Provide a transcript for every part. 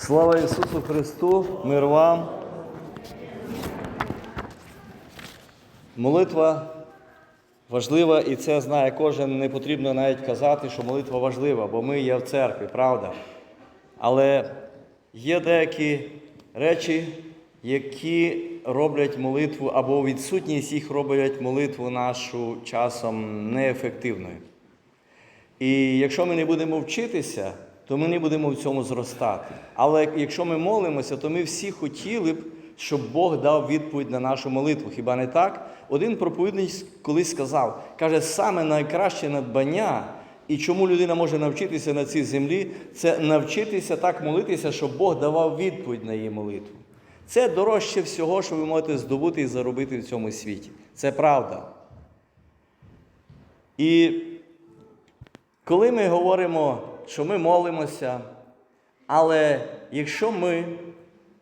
Слава Ісусу Христу, мир вам. Молитва важлива, і це знає кожен. Не потрібно навіть казати, що молитва важлива, бо ми є в церкві, правда. Але є деякі речі, які роблять молитву, або відсутність їх роблять молитву нашу часом неефективною. І якщо ми не будемо вчитися, то ми не будемо в цьому зростати. Але якщо ми молимося, то ми всі хотіли б, щоб Бог дав відповідь на нашу молитву. Хіба не так? Один проповідник колись сказав, каже, саме найкраще надбання, і чому людина може навчитися на цій землі, це навчитися так молитися, щоб Бог давав відповідь на її молитву. Це дорожче всього, що ви можете здобути і заробити в цьому світі. Це правда. І коли ми говоримо, що ми молимося, але якщо ми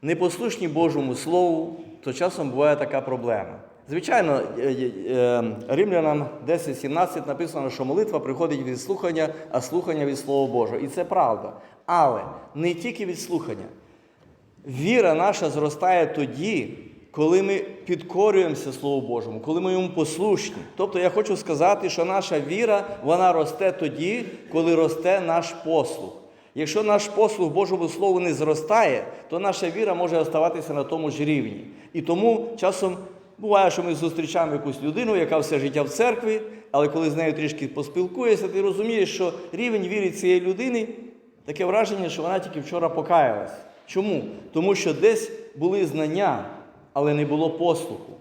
не послушні Божому Слову, то часом буває така проблема. Звичайно, е, е, е, Римлянам 10.17 написано, що молитва приходить від слухання, а слухання від Слова Божого. І це правда. Але не тільки від слухання. Віра наша зростає тоді, коли ми підкорюємося Слову Божому, коли ми йому послушні. Тобто я хочу сказати, що наша віра вона росте тоді, коли росте наш послух. Якщо наш послух Божому Слову не зростає, то наша віра може оставатися на тому ж рівні. І тому часом буває, що ми зустрічаємо якусь людину, яка все життя в церкві, але коли з нею трішки поспілкуєшся, ти розумієш, що рівень віри цієї людини таке враження, що вона тільки вчора покаялась. Чому? Тому що десь були знання, але не було послуху.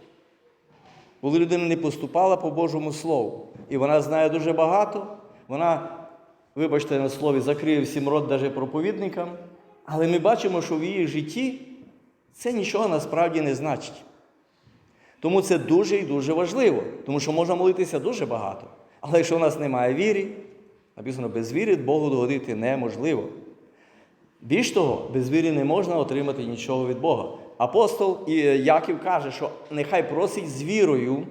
Коли людина не поступала по Божому Слову, і вона знає дуже багато, вона, вибачте на слові, закриє всім рот навіть проповідникам, але ми бачимо, що в її житті це нічого насправді не значить. Тому це дуже і дуже важливо, тому що можна молитися дуже багато. Але якщо в нас немає віри, написано, без віри Богу догодити неможливо. Більш того, без віри не можна отримати нічого від Бога. Апостол Яків каже, що нехай просить з вірою,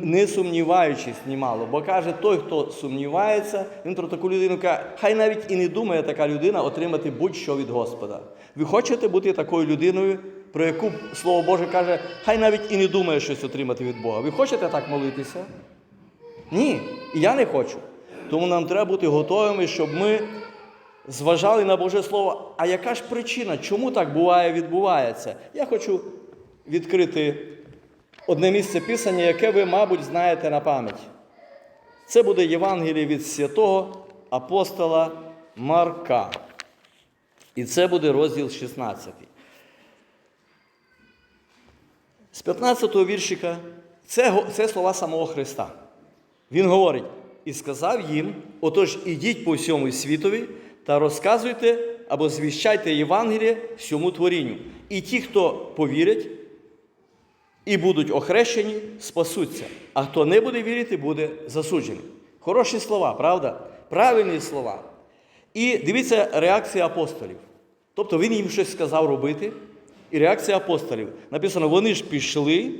не сумніваючись німало. Бо каже, той, хто сумнівається, він про таку людину каже, хай навіть і не думає така людина отримати будь-що від Господа. Ви хочете бути такою людиною, про яку Слово Боже каже, хай навіть і не думає щось отримати від Бога. Ви хочете так молитися? Ні, я не хочу. Тому нам треба бути готовими, щоб ми зважали на Боже Слово. А яка ж причина, чому так буває, відбувається? Я хочу відкрити одне місце Писання, яке ви, мабуть, знаєте на пам'ять. Це буде Євангеліє від святого апостола Марка. І це буде розділ 16. З 15 го віршика це, це слова самого Христа. Він говорить: і сказав їм: отож, ідіть по всьому світові та розказуйте або звіщайте Євангеліє всьому творінню. І ті, хто повірять і будуть охрещені, спасуться. А хто не буде вірити, буде засуджений. Хороші слова, правда? Правильні слова. І дивіться реакція апостолів. Тобто він їм щось сказав робити, і реакція апостолів. Написано, вони ж пішли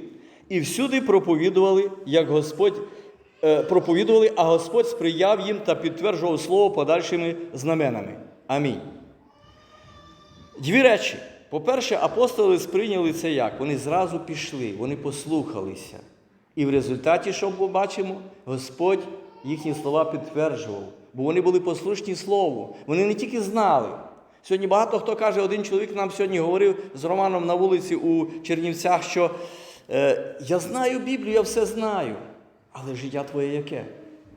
і всюди проповідували, як Господь проповідували, а Господь сприяв їм та підтверджував слово подальшими знаменами. Амінь. Дві речі. По-перше, апостоли сприйняли це як? Вони зразу пішли, вони послухалися. І в результаті, що ми бачимо, Господь їхні слова підтверджував, бо вони були послушні Слову. Вони не тільки знали. Сьогодні багато хто каже, один чоловік нам сьогодні говорив з Романом на вулиці у Чернівцях, що е, я знаю Біблію, я все знаю. Але життя твоє яке?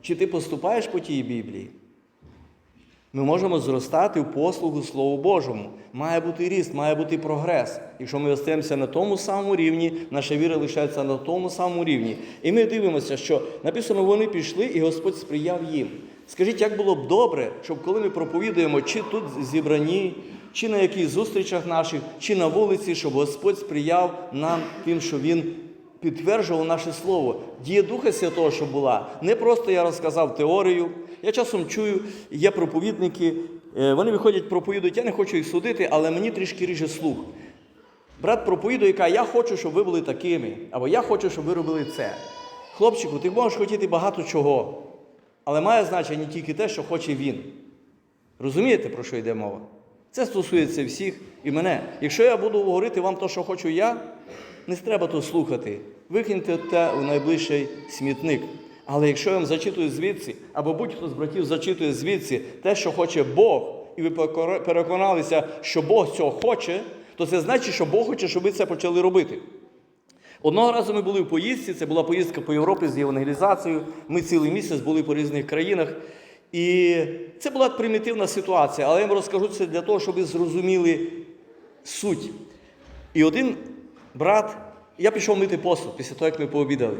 Чи ти поступаєш по тій Біблії? Ми можемо зростати в послугу Слову Божому. Має бути ріст, має бути прогрес. Якщо ми остаємося на тому самому рівні, наша віра лишається на тому самому рівні. І ми дивимося, що написано, вони пішли, і Господь сприяв їм. Скажіть, як було б добре, щоб коли ми проповідуємо, чи тут зібрані, чи на якихось зустрічах наших, чи на вулиці, щоб Господь сприяв нам тим, що Він підтверджував наше слово. Дія Духа Святого, що була. Не просто я розказав теорію. Я часом чую, є проповідники, е, вони виходять, проповідують, я не хочу їх судити, але мені трішки ріже слух. Брат проповідує, каже, я хочу, щоб ви були такими, або я хочу, щоб ви робили це. Хлопчику, ти можеш хотіти багато чого, але має значення тільки те, що хоче він. Розумієте, про що йде мова? Це стосується всіх і мене. Якщо я буду говорити вам те, що хочу я, не треба то слухати. Викиньте те у найближчий смітник. Але якщо я вам зачитую звідси, або будь-хто з братів зачитує звідси те, що хоче Бог, і ви переконалися, що Бог цього хоче, то це значить, що Бог хоче, щоб ви це почали робити. Одного разу ми були в поїздці, це була поїздка по Європі з євангелізацією. Ми цілий місяць були по різних країнах. І це була примітивна ситуація, але я вам розкажу це для того, щоб ви зрозуміли суть. І один брат, я пішов мити посуд після того, як ми пообідали.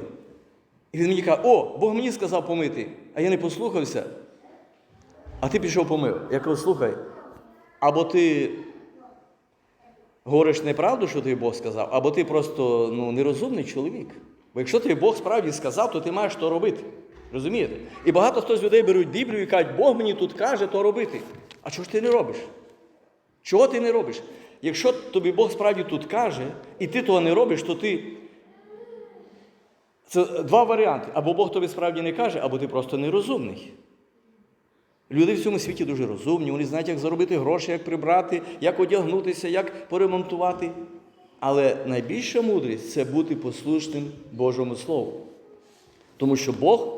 І він мені каже, о, Бог мені сказав помити, а я не послухався. А ти пішов помив. Я кажу, слухай, або ти говориш неправду, що тобі Бог сказав, або ти просто ну, нерозумний чоловік. Бо якщо тобі Бог справді сказав, то ти маєш то робити. Розумієте? І багато хто з людей беруть Біблію і кажуть, Бог мені тут каже то робити. А чого ж ти не робиш? Чого ти не робиш? Якщо тобі Бог справді тут каже, і ти того не робиш, то ти. Це два варіанти. Або Бог тобі справді не каже, або ти просто нерозумний. Люди в цьому світі дуже розумні, вони знають, як заробити гроші, як прибрати, як одягнутися, як поремонтувати. Але найбільша мудрість це бути послушним Божому Слову. Тому що Бог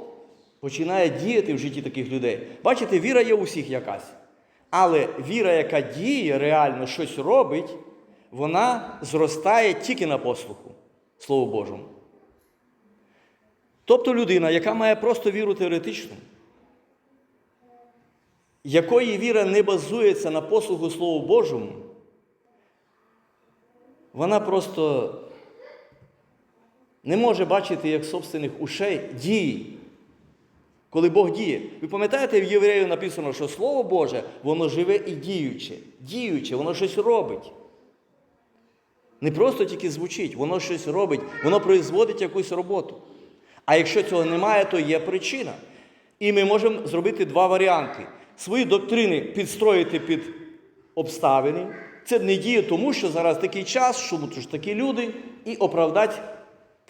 починає діяти в житті таких людей. Бачите, віра є у всіх якась. Але віра, яка діє, реально щось робить, вона зростає тільки на послуху Слову Божому. Тобто людина, яка має просто віру теоретичну, якої віра не базується на послугу Слову Божому, вона просто не може бачити як собственних ушей дій, коли Бог діє. Ви пам'ятаєте, в Єврею написано, що Слово Боже, воно живе і діюче. Діюче, воно щось робить. Не просто тільки звучить, воно щось робить, воно производить якусь роботу. А якщо цього немає, то є причина. І ми можемо зробити два варіанти: свої доктрини підстроїти під обставини. Це не діє тому, що зараз такий час, що такі люди, і оправдати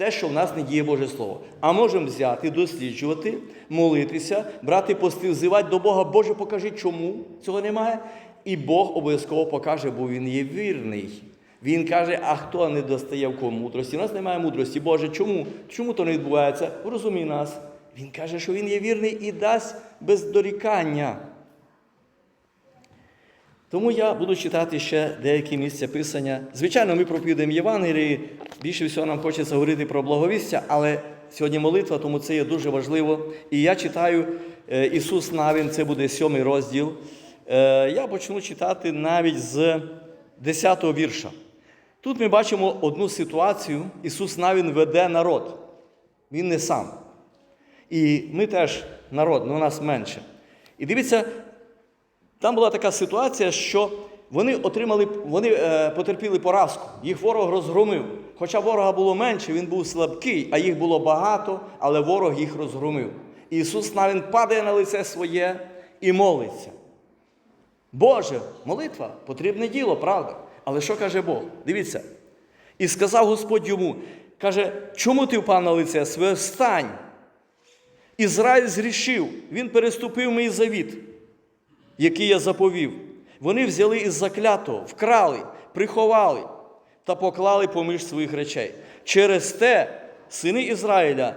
те, що в нас не діє Боже Слово. А можемо взяти, досліджувати, молитися, брати пости, взивати до Бога, Боже, покажи, чому цього немає. І Бог обов'язково покаже, бо Він є вірний. Він каже, а хто не достає в кого мудрості? У нас немає мудрості. Боже, чому? Чому то не відбувається? Розумій нас. Він каже, що він є вірний і дасть без дорікання. Тому я буду читати ще деякі місця Писання. Звичайно, ми проповідуємо Євангелії. Більше всього нам хочеться говорити про благовістя, але сьогодні молитва, тому це є дуже важливо. І я читаю е, Ісус Навін, це буде сьомий розділ. Е, Я почну читати навіть з 10-го вірша. Тут ми бачимо одну ситуацію. Ісус Навін веде народ. Він не сам. І ми теж народ, але нас менше. І дивіться, там була така ситуація, що вони отримали, вони е, потерпіли поразку, їх ворог розгромив. Хоча ворога було менше, він був слабкий, а їх було багато, але ворог їх розгромив. Ісус навіть падає на лице своє і молиться. Боже, молитва потрібне діло, правда? Але що каже Бог? Дивіться. І сказав Господь йому, каже, чому ти впав на лице своє? Встань. Ізраїль зрішив, він переступив мій завіт, який я заповів. Вони взяли із заклятого, вкрали, приховали та поклали поміж своїх речей. Через те сини Ізраїля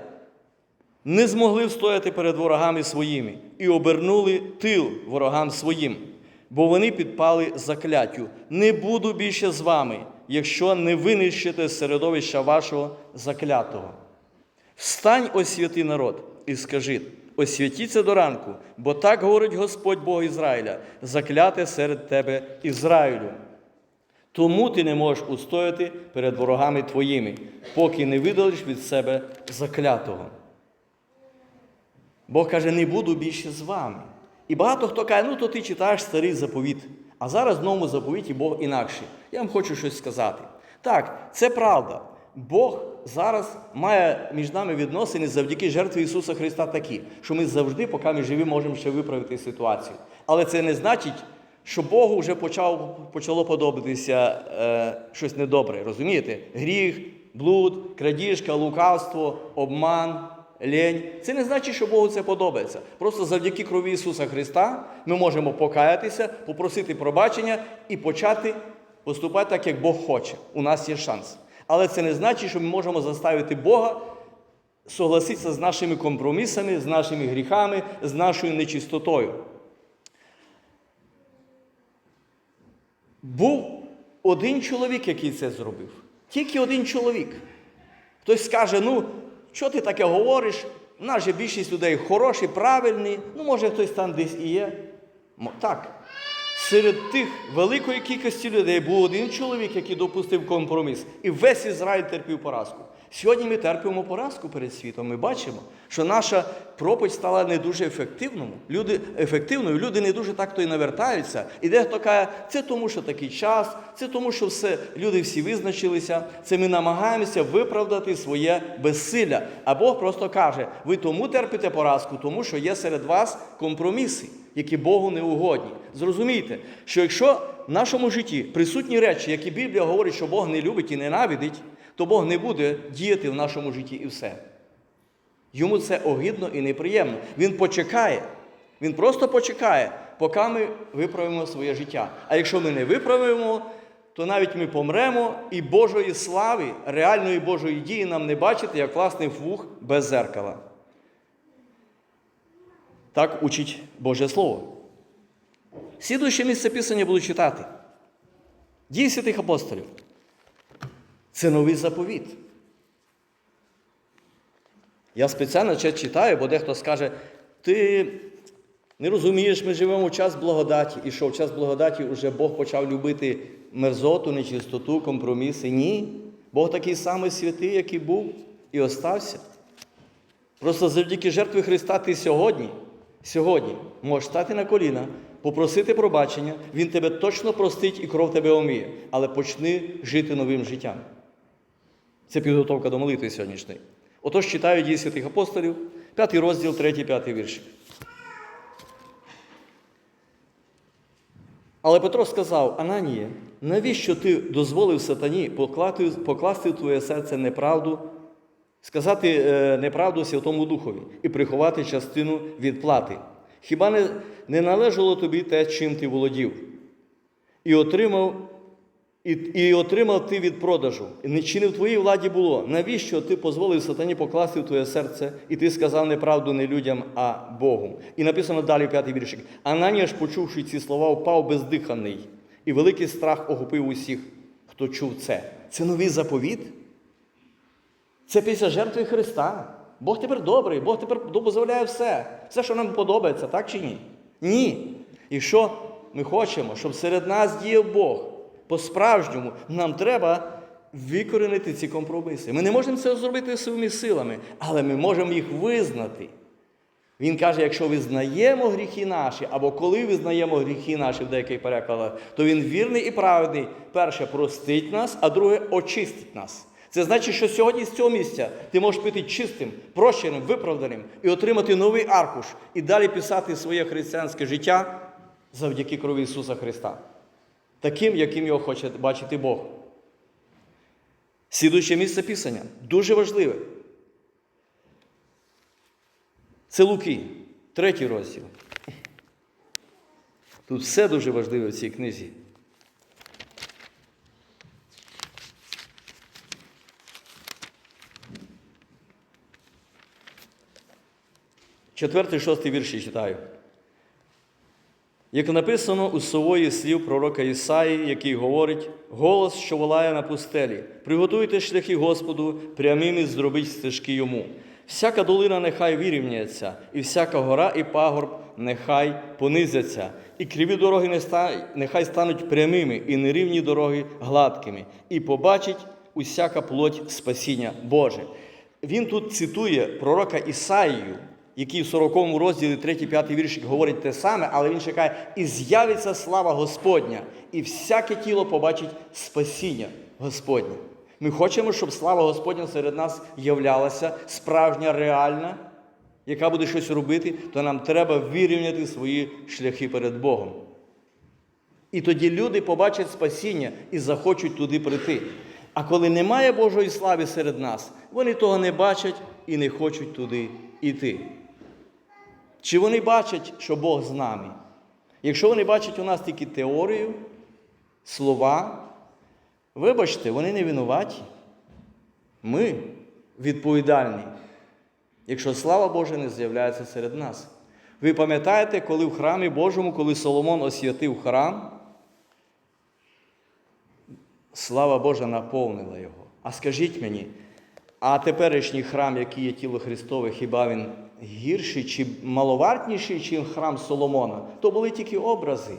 не змогли встояти перед ворогами своїми і обернули тил ворогам своїм, бо вони підпали закляттю. Не буду більше з вами, якщо не винищите середовища вашого заклятого. Встань, освяти народ, і скажи, освятіться до ранку, бо так говорить Господь Бог Ізраїля, закляте серед тебе Ізраїлю. Тому ти не можеш устояти перед ворогами твоїми, поки не видалиш від себе заклятого. Бог каже, не буду більше з вами. І багато хто каже, ну то ти читаєш старий заповіт, а зараз в новому заповіті Бог інакший. Я вам хочу щось сказати. Так, це правда. Бог зараз має між нами відносини завдяки жертві Ісуса Христа такі, що ми завжди, поки ми живі, можемо ще виправити ситуацію. Але це не значить, що Богу вже почав, почало подобатися е, щось недобре. Розумієте? Гріх, блуд, крадіжка, лукавство, обман, лень. Це не значить, що Богу це подобається. Просто завдяки крові Ісуса Христа ми можемо покаятися, попросити пробачення і почати поступати так, як Бог хоче. У нас є шанс. Але це не значить, що ми можемо заставити Бога согласитися з нашими компромісами, з нашими гріхами, з нашою нечистотою. Був один чоловік, який це зробив. Тільки один чоловік. Хтось скаже, ну, що ти таке говориш? У нас же більшість людей хороші, правильні, ну, може, хтось там десь і є. Так. Серед тих великої кількості людей був один чоловік, який допустив компроміс, і весь Ізраїль терпів поразку. Сьогодні ми терпимо поразку перед світом. Ми бачимо, що наша проповідь стала не дуже ефективною. Люди, ефективною, люди не дуже так то і навертаються. І дехто каже, це тому, що такий час, це тому, що все, люди всі визначилися. Це ми намагаємося виправдати своє безсилля. А Бог просто каже: ви тому терпите поразку, тому що є серед вас компроміси, які Богу не угодні. Зрозумійте, що якщо в нашому житті присутні речі, які Біблія говорить, що Бог не любить і ненавидить, то Бог не буде діяти в нашому житті і все. Йому це огидно і неприємно. Він почекає. Він просто почекає, поки ми виправимо своє життя. А якщо ми не виправимо, то навіть ми помремо, і Божої слави, реальної Божої дії нам не бачити, як власний вух без зеркала. Так учить Боже Слово. Слідуюче місце Писання буду читати. Дії святих апостолів. Це новий заповіт. Я спеціально це читаю, бо дехто скаже, ти не розумієш, ми живемо в час благодаті. І що в час благодаті вже Бог почав любити мерзоту, нечистоту, компроміси. Ні. Бог такий самий святий, який був і остався. Просто завдяки жертві Христа ти сьогодні, сьогодні можеш стати на коліна, попросити пробачення, Він тебе точно простить і кров тебе омиє. Але почни жити новим життям. Це підготовка до молитви сьогоднішньої. Отож читаю дії святих апостолів, 5 розділ, 3, 5 вірш. Але Петро сказав: Ананія, навіщо ти дозволив сатані покласти в твоє серце неправду, сказати е, неправду Святому Духові і приховати частину відплати? Хіба не, не належало тобі те, чим ти володів? І отримав і, і отримав ти від продажу. Чи не в твоїй владі було? Навіщо ти дозволив сатані покласти в твоє серце, і ти сказав неправду не людям, а Богу? І написано далі п'ятий віршик. Ананія ж, почувши ці слова, впав бездиханий, і великий страх охопив усіх, хто чув це. Це новий заповіт. Це після жертви Христа. Бог тепер добрий, Бог тепер дозволяє все. Все, що нам подобається, так чи ні? Ні. І що ми хочемо, щоб серед нас діяв Бог по-справжньому, нам треба викорінити ці компроміси. Ми не можемо це зробити своїми силами, але ми можемо їх визнати. Він каже, якщо визнаємо гріхи наші, або коли визнаємо гріхи наші в деяких перекладах, то він вірний і праведний. Перше, простить нас, а друге очистить нас. Це значить, що сьогодні з цього місця ти можеш піти чистим, прощеним, виправданим і отримати новий аркуш і далі писати своє християнське життя завдяки крові Ісуса Христа. Таким, яким його хоче бачити Бог. Слідуюче місце Писання дуже важливе. Це Луки, третій розділ. Тут все дуже важливе в цій книзі. Четвертий, шостий вірші читаю. Як написано у сової слів пророка Ісаї, який говорить: голос, що волає на пустелі, приготуйте шляхи Господу, прямими зробіть стежки йому. Всяка долина нехай вирівняється, і всяка гора і пагорб нехай понизяться, і криві дороги нехай стануть прямими, і нерівні дороги гладкими, і побачить усяка плоть спасіння Боже. Він тут цитує пророка Ісаїю, який в 40 розділі 3-5 віршик говорить те саме, але він ще каже, і з'явиться слава Господня, і всяке тіло побачить спасіння Господнє. Ми хочемо, щоб слава Господня серед нас являлася справжня, реальна, яка буде щось робити, то нам треба вирівняти свої шляхи перед Богом. І тоді люди побачать спасіння і захочуть туди прийти. А коли немає Божої слави серед нас, вони того не бачать і не хочуть туди йти. Чи вони бачать, що Бог з нами? Якщо вони бачать у нас тільки теорію, слова, вибачте, вони не винуваті. Ми відповідальні, якщо слава Божа не з'являється серед нас. Ви пам'ятаєте, коли в храмі Божому, коли Соломон освятив храм, слава Божа наповнила його. А скажіть мені, а теперішній храм, який є тіло Христове, хіба він гірший чи маловартніший, ніж храм Соломона? То були тільки образи.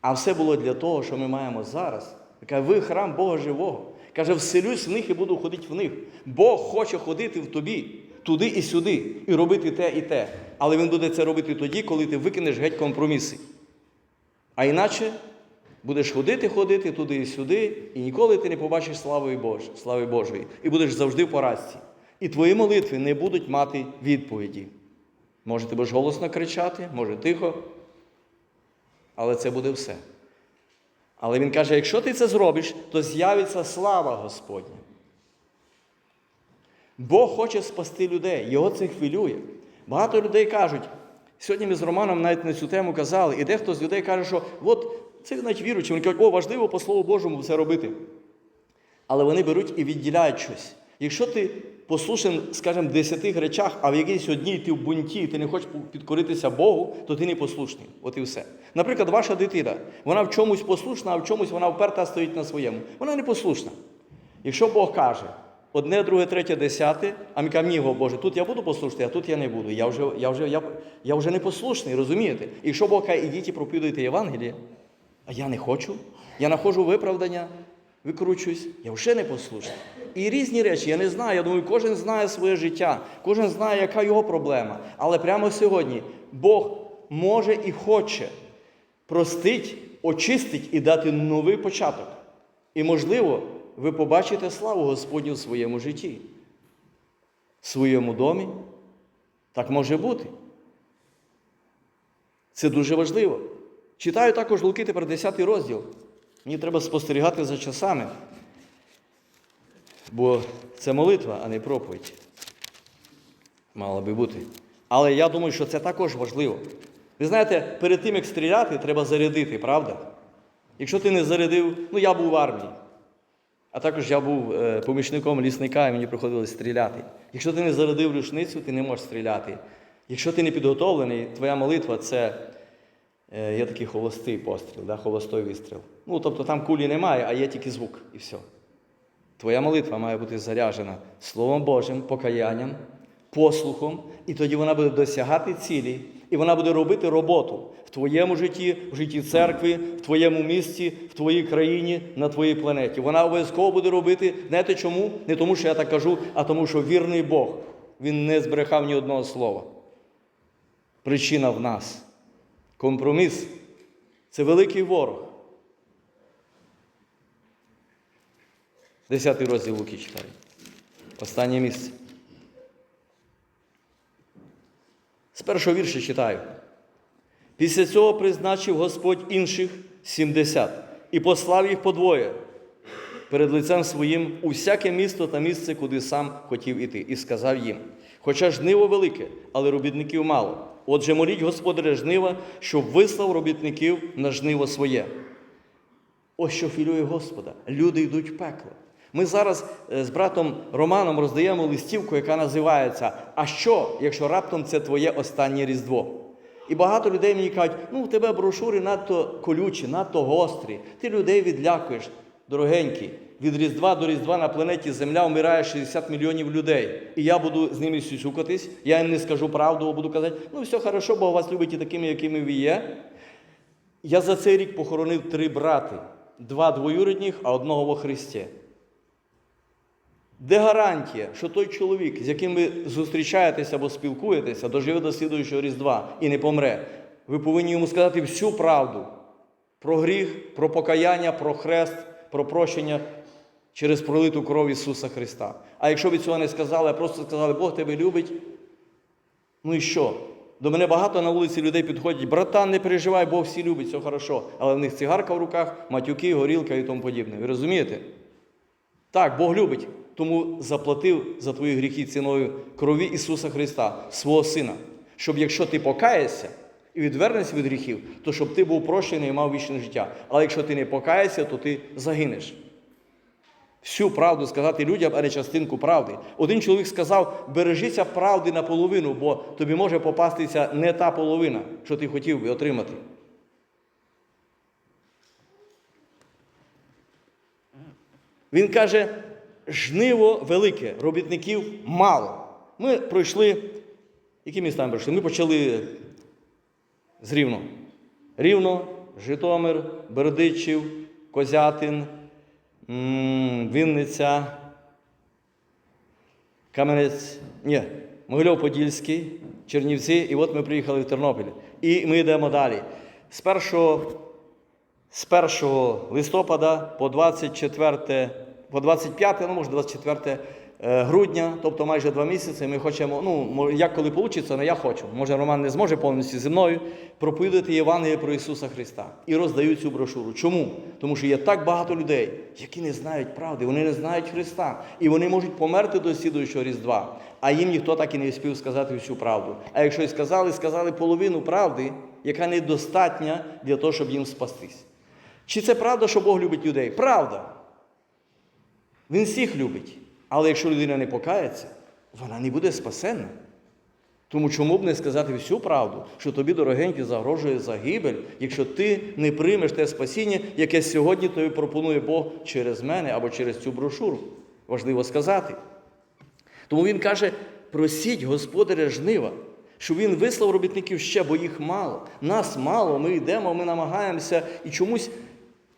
А все було для того, що ми маємо зараз. Каже, ви храм Бога живого. Каже, вселюсь в них і буду ходити в них. Бог хоче ходити в тобі, туди і сюди, і робити те і те. Але Він буде це робити тоді, коли ти викинеш геть компроміси. А іначе будеш ходити, ходити туди і сюди, і ніколи ти не побачиш слави Божої, слави Божої. І будеш завжди в поразці. І твої молитви не будуть мати відповіді. Може, ти будеш голосно кричати, може тихо, але це буде все. Але він каже: якщо ти це зробиш, то з'явиться слава Господня. Бог хоче спасти людей, його це хвилює. Багато людей кажуть, сьогодні ми з Романом навіть на цю тему казали, і дехто з людей каже, що от це навіть віруючі, вони кажуть, о, важливо по Слову Божому все робити. Але вони беруть і відділяють щось. Якщо ти послушен, скажімо, в десяти речах, а в якійсь одній ти в бунті, ти не хочеш підкоритися Богу, то ти не послушний. От і все. Наприклад, ваша дитина, вона в чомусь послушна, а в чомусь вона вперта стоїть на своєму. Вона не послушна. Якщо Бог каже, одне, друге, третє, десяте, а ми кажемо, ні, Боже, тут я буду послушний, а тут я не буду. Я вже, я вже, я, я вже не послушний, розумієте? Якщо Бог каже, ідіть і проповідуйте Євангеліє, а я не хочу, я знаходжу виправдання, викручуюсь, я вже не послушний. І різні речі, я не знаю. Я думаю, кожен знає своє життя, кожен знає, яка його проблема. Але прямо сьогодні Бог може і хоче простить, очистить і дати новий початок. І, можливо, ви побачите славу Господню в своєму житті, в своєму домі. Так може бути. Це дуже важливо. Читаю також Луки тепер 10 розділ. Мені треба спостерігати за часами, бо це молитва, а не проповідь. Мала би бути. Але я думаю, що це також важливо. Ви знаєте, перед тим, як стріляти, треба зарядити, правда? Якщо ти не зарядив, ну я був в армії, а також я був е, помічником лісника, і мені приходилось стріляти. Якщо ти не зарядив рушницю, ти не можеш стріляти. Якщо ти не підготовлений, твоя молитва це е, є такий холостий постріл, да, холостой вистріл. Ну, тобто там кулі немає, а є тільки звук, і все. Твоя молитва має бути заряджена Словом Божим, покаянням, послухом, і тоді вона буде досягати цілі, і вона буде робити роботу в твоєму житті, в житті церкви, в твоєму місті, в твоїй країні, на твоїй планеті. Вона обов'язково буде робити, знаєте чому? Не тому, що я так кажу, а тому, що вірний Бог. Він не збрехав ні одного слова. Причина в нас. Компроміс це великий ворог. Десятий розділ Луки читаю. Останнє місце. З першого вірша читаю. Після цього призначив Господь інших 70 і послав їх подвоє перед лицем своїм у всяке місто та місце, куди сам хотів іти, і сказав їм: Хоча жниво велике, але робітників мало. Отже, моліть господаря жнива, щоб вислав робітників на жниво своє. Ось що філює Господа. Люди йдуть в пекло. Ми зараз е, з братом Романом роздаємо листівку, яка називається А що, якщо раптом це твоє останнє Різдво? І багато людей мені кажуть, ну у тебе брошури надто колючі, надто гострі. Ти людей відлякуєш, дорогенькі. Від Різдва до Різдва на планеті Земля вмирає 60 мільйонів людей. І я буду з ними сюсюкатись, я їм не скажу правду, а буду казати, ну все хорошо, бо вас любить і такими, якими ви є. Я за цей рік похоронив три брати, два двоюрідних, а одного во Христі. Де гарантія, що той чоловік, з яким ви зустрічаєтеся або спілкуєтеся, доживе до слідуючого Різдва і не помре, ви повинні йому сказати всю правду про гріх, про покаяння, про хрест, про прощення через пролиту кров Ісуса Христа. А якщо ви цього не сказали, а просто сказали, Бог тебе любить, ну і що? До мене багато на вулиці людей підходять, братан, не переживай, Бог всі любить, все хорошо. Але в них цигарка в руках, матюки, горілка і тому подібне. Ви розумієте? Так, Бог любить, тому заплатив за твої гріхи ціною крові Ісуса Христа, свого Сина. Щоб якщо ти покаєшся і відвернешся від гріхів, то щоб ти був прощений і мав вічне життя. Але якщо ти не покаєшся, то ти загинеш. Всю правду сказати людям, а не частинку правди. Один чоловік сказав: бережися правди наполовину, бо тобі може попастися не та половина, що ти хотів би отримати. Він каже, жниво велике, робітників мало. Ми пройшли, які міста ми пройшли? Ми почали з Рівно. Рівно, Житомир, Бердичів, Козятин, Вінниця, Кам'янець, ні, Могилів-Подільський, Чернівці, і от ми приїхали в Тернопіль. І ми йдемо далі. З 1, з 1 листопада по 24, по 25, ну може 24 е, грудня, тобто майже два місяці, ми хочемо, ну, як коли вийде, але я хочу. Може, Роман не зможе повністю зі мною проповідати Євангеліє про Ісуса Христа і роздають цю брошуру. Чому? Тому що є так багато людей, які не знають правди, вони не знають Христа. І вони можуть померти до слідуючого Різдва, а їм ніхто так і не спів сказати всю правду. А якщо й сказали, сказали половину правди, яка недостатня для того, щоб їм спастись. Чи це правда, що Бог любить людей? Правда. Він всіх любить. Але якщо людина не покається, вона не буде спасенна. Тому чому б не сказати всю правду, що тобі, дорогенький, загрожує загибель, якщо ти не приймеш те спасіння, яке сьогодні тобі пропонує Бог через мене або через цю брошуру. Важливо сказати. Тому він каже: просіть господаря жнива, щоб він вислав робітників ще, бо їх мало. Нас мало, ми йдемо, ми намагаємося і чомусь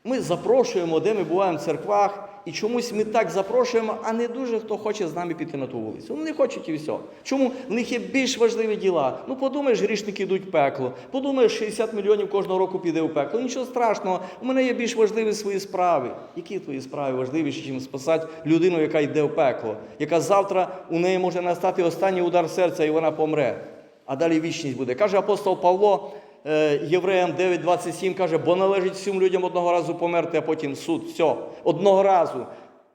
ми запрошуємо, де ми буваємо в церквах, і чомусь ми так запрошуємо, а не дуже хто хоче з нами піти на ту вулицю. Вони не хочуть і все. Чому? В них є більш важливі діла. Ну, подумаєш, грішники йдуть в пекло. Подумаєш, 60 мільйонів кожного року піде в пекло. Нічого страшного, у мене є більш важливі свої справи. Які твої справи важливіші, ніж спасати людину, яка йде в пекло, яка завтра у неї може настати останній удар серця, і вона помре. А далі вічність буде. Каже апостол Павло. Е, Євреям 9.27 каже, бо належить всім людям одного разу померти, а потім суд. Все. Одного разу.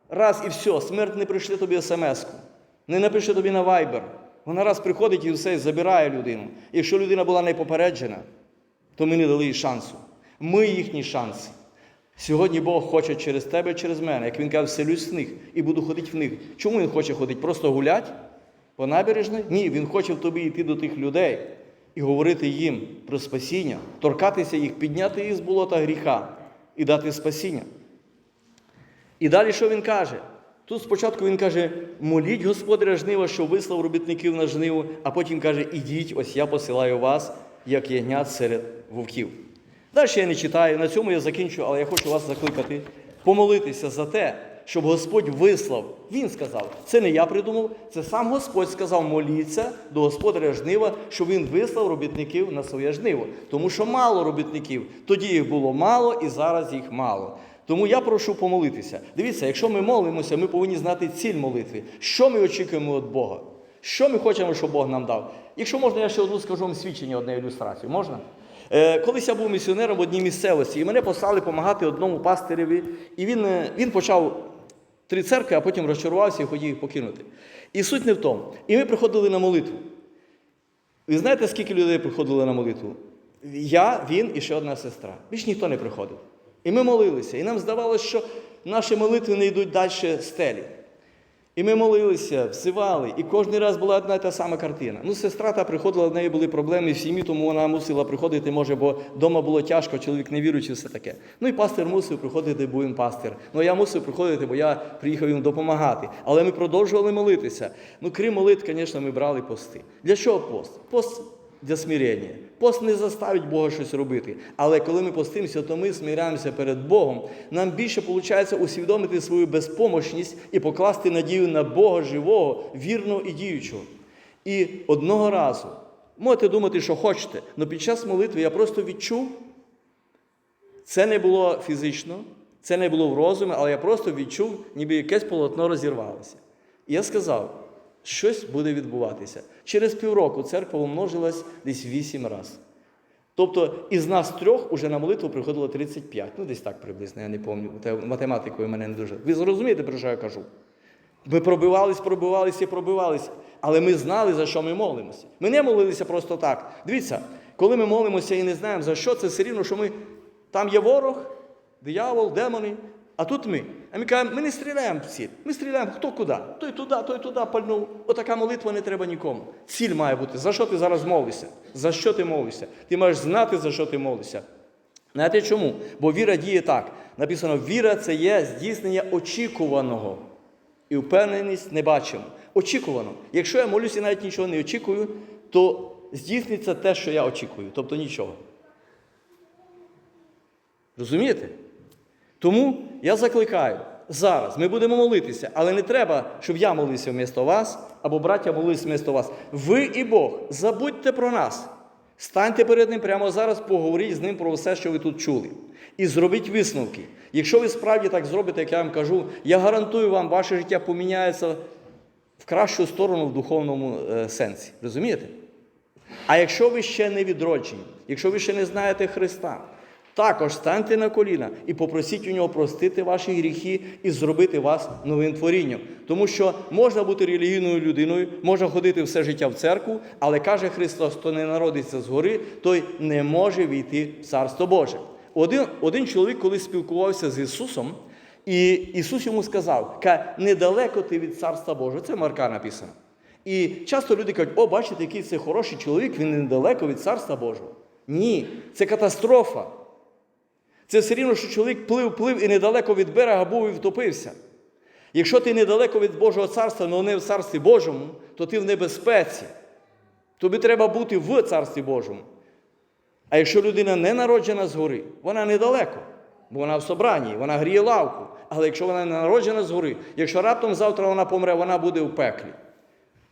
Раз і все. Смерть не прийшли тобі смс-ку. Не напише тобі на вайбер. Вона раз приходить і все і забирає людину. Якщо людина була не попереджена, то ми не дали їй шансу. Ми їхні шанси. Сьогодні Бог хоче через тебе, через мене, як він каже, вселюсь в них і буду ходити в них. Чому він хоче ходити? Просто гуляти по набережній? Ні, він хоче в тобі йти до тих людей і говорити їм про спасіння, торкатися їх, підняти їх з болота гріха і дати спасіння. І далі що він каже? Тут спочатку він каже, моліть господаря жнива, що вислав робітників на жниво, а потім каже, ідіть, ось я посилаю вас, як ягнят серед вовків. Далі я не читаю, на цьому я закінчу, але я хочу вас закликати помолитися за те, щоб Господь вислав. Він сказав, це не я придумав, це сам Господь сказав, моліться до господаря жнива, щоб він вислав робітників на своє жниво. Тому що мало робітників. Тоді їх було мало і зараз їх мало. Тому я прошу помолитися. Дивіться, якщо ми молимося, ми повинні знати ціль молитви. Що ми очікуємо від Бога? Що ми хочемо, щоб Бог нам дав? Якщо можна, я ще одну скажу вам свідчення, одне ілюстрацію. Можна? Е, колись я був місіонером в одній місцевості, і мене послали допомагати одному пастиреві, і він, е, він почав три церкви, а потім розчарувався і хотів їх покинути. І суть не в тому. І ми приходили на молитву. Ви знаєте, скільки людей приходило на молитву? Я, він і ще одна сестра. Більш ніхто не приходив. І ми молилися. І нам здавалося, що наші молитви не йдуть далі стелі. І ми молилися, взивали, і кожен раз була одна і та сама картина. Ну, сестра та приходила, в неї були проблеми в сім'ї, тому вона мусила приходити, може, бо вдома було тяжко, чоловік не віруючий, все таке. Ну і пастир мусив приходити, бо він пастир. Ну я мусив приходити, бо я приїхав їм допомагати. Але ми продовжували молитися. Ну, крім молитв, звісно, ми брали пости. Для чого пост? Пост для смирення. Пост не заставить Бога щось робити. Але коли ми постимося, то ми смиряємося перед Богом. Нам більше виходить усвідомити свою безпомощність і покласти надію на Бога живого, вірного і діючого. І одного разу, можете думати, що хочете, але під час молитви я просто відчув, це не було фізично, це не було в розумі, але я просто відчув, ніби якесь полотно розірвалося. І я сказав, щось буде відбуватися. Через півроку церква умножилась десь вісім разів. Тобто із нас трьох уже на молитву приходило 35. Ну, десь так приблизно, я не пам'ятаю. Математикою мене не дуже. Ви зрозумієте, про що я кажу? Ми пробивались, пробивались і пробивались, але ми знали, за що ми молимося. Ми не молилися просто так. Дивіться, коли ми молимося і не знаємо, за що, це все рівно, що ми там є ворог, диявол, демони, а тут ми. А ми кажемо, ми не стріляємо в ціль. Ми стріляємо хто куди. Той туди, той туди пальнув. Отака молитва не треба нікому. Ціль має бути. За що ти зараз молишся? За що ти молишся? Ти маєш знати, за що ти молишся. Знаєте чому? Бо віра діє так. Написано, віра це є здійснення очікуваного. І впевненість не бачимо. Очікувано. Якщо я молюся і навіть нічого не очікую, то здійсниться те, що я очікую, тобто нічого. Розумієте? Тому я закликаю зараз, ми будемо молитися, але не треба, щоб я молився вмісто вас, або браття молились вмісто вас. Ви і Бог, забудьте про нас. Станьте перед Ним прямо зараз, поговоріть з ним про все, що ви тут чули. І зробіть висновки. Якщо ви справді так зробите, як я вам кажу, я гарантую вам, ваше життя поміняється в кращу сторону в духовному е, сенсі. Розумієте? А якщо ви ще не відроджені, якщо ви ще не знаєте Христа, також станьте на коліна і попросіть у нього простити ваші гріхи і зробити вас новим творінням. Тому що можна бути релігійною людиною, можна ходити все життя в церкву, але каже Христос, хто не народиться згори, той не може війти в Царство Боже. Один, один чоловік, коли спілкувався з Ісусом, і Ісус йому сказав, недалеко ти від Царства Божого. Це Марка написано. І часто люди кажуть, о, бачите, який це хороший чоловік, він недалеко від Царства Божого. Ні, це катастрофа. Це все рівно, що чоловік плив, плив і недалеко від берега був і втопився. Якщо ти недалеко від Божого царства, але не в Царстві Божому, то ти в небезпеці. Тобі треба бути в Царстві Божому. А якщо людина не народжена згори, вона недалеко, бо вона в собранні, вона гріє лавку. Але якщо вона не народжена згори, якщо раптом завтра вона помре, вона буде в пеклі.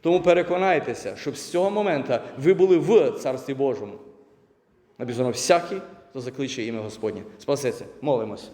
Тому переконайтеся, щоб з цього моменту ви були в Царстві Божому. Написано, всякий, хто закличе ім'я Господнє. Спасеться. Молимось.